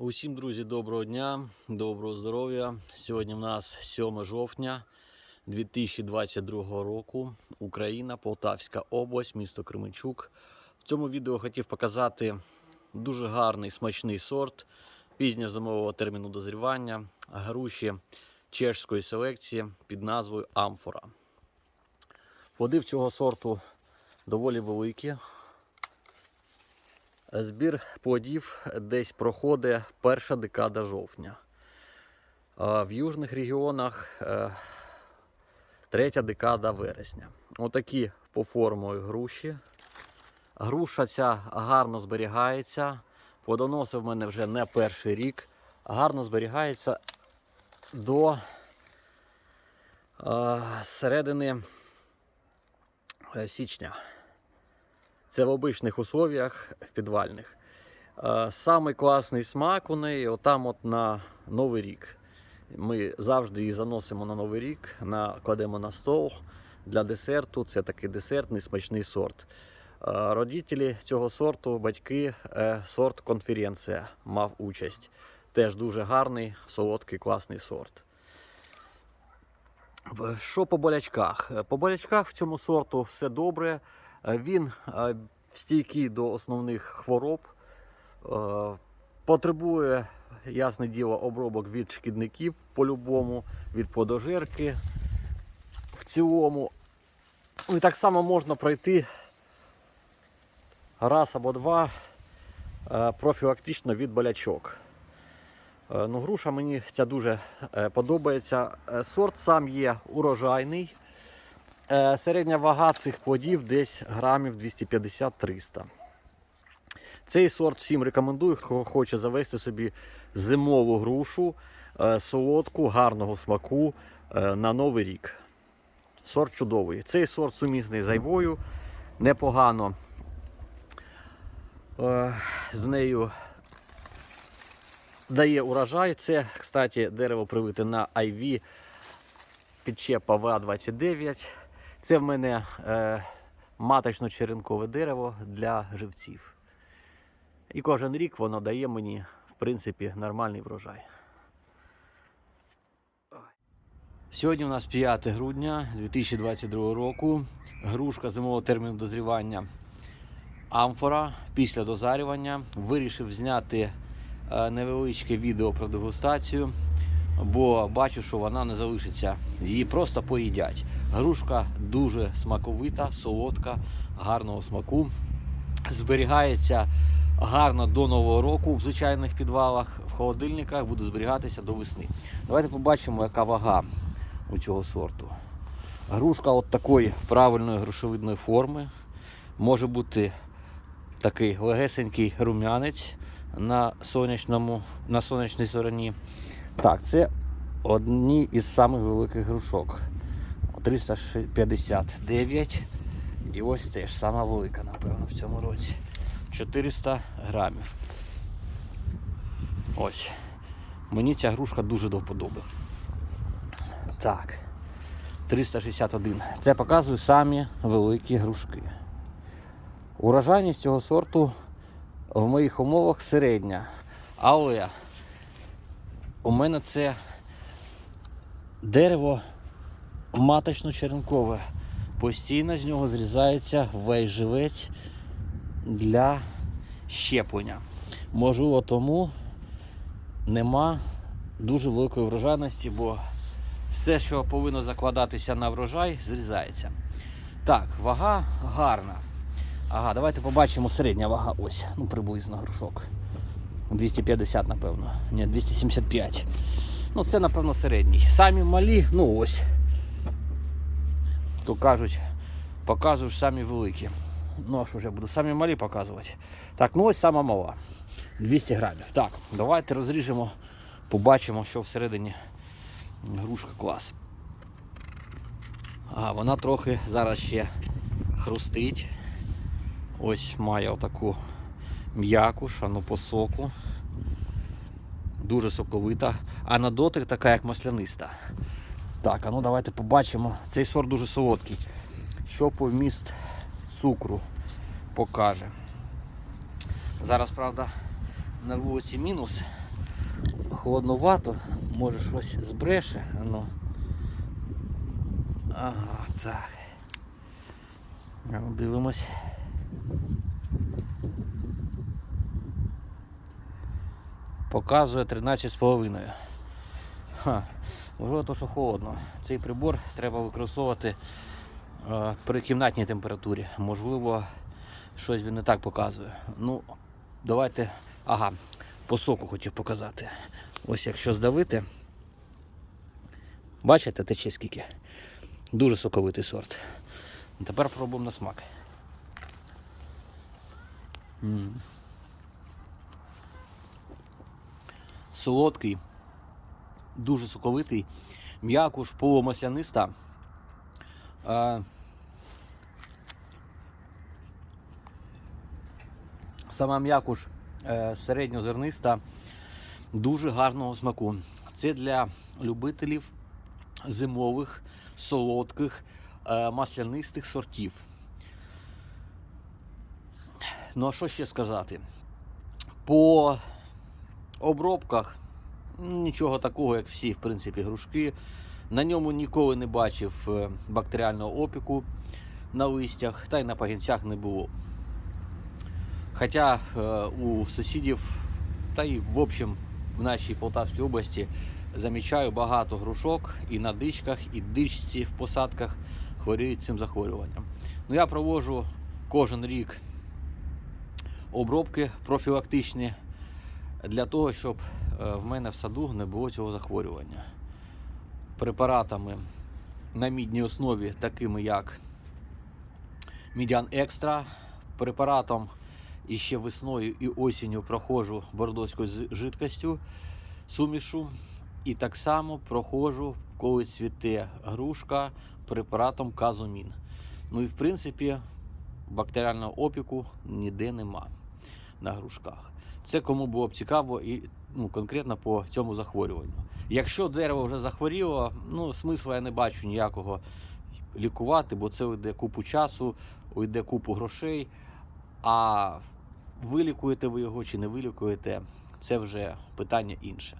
Усім, друзі, доброго дня, доброго здоров'я. Сьогодні в нас 7 жовтня 2022 року. Україна, Полтавська область, місто Кременчук. В цьому відео хотів показати дуже гарний смачний сорт пізньозимового терміну дозрівання груші чешської селекції під назвою Амфора. Плоди в цього сорту доволі великі. Збір плодів десь проходить перша декада жовтня. В южних регіонах е, третя декада вересня. Отакі по формою груші. Груша ця гарно зберігається. Плодоноси в мене вже не перший рік. Гарно зберігається до е, середини е, січня. Це в обичних условіях, в підвальних. Е, Самий класний смак у неї отам от на Новий рік. Ми завжди її заносимо на Новий рік, кладемо на стол для десерту. Це такий десертний смачний сорт. Е, Родителі цього сорту, батьки, е, сорт конференція мав участь. Теж дуже гарний, солодкий, класний сорт. Що по болячках? По болячках в цьому сорту все добре. Е, Він е, стійкий до основних хвороб. Е, Потребує, ясне діло, обробок від шкідників по-любому, від плодожерки в цілому. Ну, І так само можна пройти раз або два профілактично від болячок. Ну, груша мені ця дуже подобається. Сорт сам є урожайний. Е, Середня вага цих плодів десь грамів 250-300. Цей сорт всім рекомендую, хто хоче завести собі зимову грушу, е, солодку, гарного смаку е, на Новий рік. Сорт чудовий. Цей сорт сумісний з айвою, непогано. З нею дає урожай. Це, кстати, дерево привите на IV підчепа ВА-29. Це в мене е, маточно-черенкове дерево для живців. І кожен рік воно дає мені, в принципі, нормальний врожай. Сьогодні у нас 5 грудня 2022 року. Грушка зимового терміну дозрівання амфора після дозарювання. Вирішив зняти е, невеличке відео про дегустацію, бо бачу, що вона не залишиться. Її просто поїдять. Грушка дуже смаковита, солодка, гарного смаку. Зберігається гарно до нового року в звичайних підвалах, в холодильниках буде зберігатися до весни. Давайте побачимо, яка вага у цього сорту. Грушка от такої правильної грушовидної форми. Може бути такий легесенький рум'янець на сонячному, на сонячній стороні. Так, це одні із самих великих грушок. 359. І ось теж сама велика, напевно, в цьому році. 400 грамів. Ось. Мені ця грушка дуже до вподоби. Так. 361. Це показую самі великі грушки. Урожайність цього сорту в моїх умовах середня. Але у мене це дерево маточно-черенкове. Постійно з нього зрізається весь живець для щеплення. Можливо, тому нема дуже великої врожайності, бо все, що повинно закладатися на врожай, зрізається. Так, вага гарна. Ага, давайте побачимо середня вага. Ось, ну приблизно грушок. 250, напевно. Ні, 275. Ну, це, напевно, середній. Самі малі, ну ось. То кажуть, показуєш самі великі. Ну, а що ж буду самі малі показувати. Так, ну ось сама мала. 200 грамів. Так, давайте розріжемо, побачимо, що всередині грушка клас. А, вона трохи зараз ще хрустить. Ось має отаку м'яку, шану по соку. Дуже соковита. А на дотик така, як масляниста. Так, а ну давайте побачимо. Цей сорт дуже солодкий. Що по вміст цукру покаже. Зараз, правда, на вулиці мінус холодновато, може щось збреше. Ну. Ага, так. Ну, Дивимось. Показує 13,5. Можливо, то, що холодно. Цей прибор треба використовувати е, при кімнатній температурі. Можливо, щось він не так показує. Ну, давайте. Ага, по соку хотів показати. Ось якщо здавити. Бачите, тече скільки? Дуже соковитий сорт. Тепер пробуємо на смак. Солодкий, дуже соковитий, м'якуш полумасляниста. Сама м'якуш е, середньозерниста, дуже гарного смаку. Це для любителів зимових, солодких, е, маслянистих сортів. Ну а що ще сказати? По обробках нічого такого, як всі, в принципі, грушки. На ньому ніколи не бачив е, бактеріального опіку на листях, та й на пагінцях не було. Хоча е, у сусідів, та й в общем в нашій Полтавській області замічаю багато грушок і на дичках, і дичці в посадках хворіють цим захворюванням. Ну, я проводжу кожен рік обробки профілактичні для того, щоб в мене в саду не було цього захворювання. Препаратами на мідній основі, такими як Мідян Екстра, препаратом і ще весною і осінню проходжу бордоською жидкостю сумішу. І так само проходжу, коли цвіте грушка препаратом казумін. Ну і в принципі бактеріального опіку ніде нема на грушках. Це кому було б цікаво і ну, конкретно по цьому захворюванню. Якщо дерево вже захворіло, ну смисла я не бачу ніякого лікувати, бо це йде купу часу, йде купу грошей. А вилікуєте ви його чи не вилікуєте, це вже питання інше.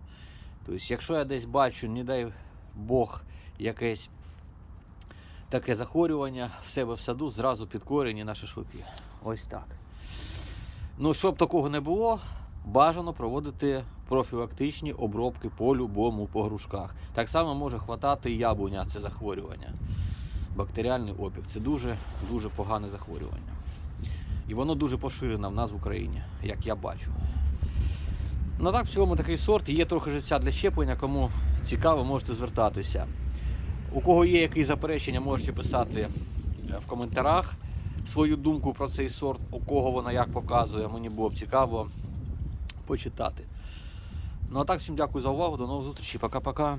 Тобто, якщо я десь бачу, не дай Бог, якесь таке захворювання в себе в саду, зразу під корені на шашлики. Ось так. Ну, щоб такого не було, бажано проводити профілактичні обробки по-любому по грушках. Так само може хватати яблуня це захворювання. Бактеріальний опік. Це дуже дуже погане захворювання. І воно дуже поширене в нас в Україні, як я бачу. Ну так, в цілому такий сорт. Є трохи живця для щеплення, кому цікаво, можете звертатися. У кого є якісь заперечення, можете писати е, в коментарях свою думку про цей сорт, у кого вона як показує. Мені було б цікаво почитати. Ну а так, всім дякую за увагу. До нових зустрічей. Пока-пока.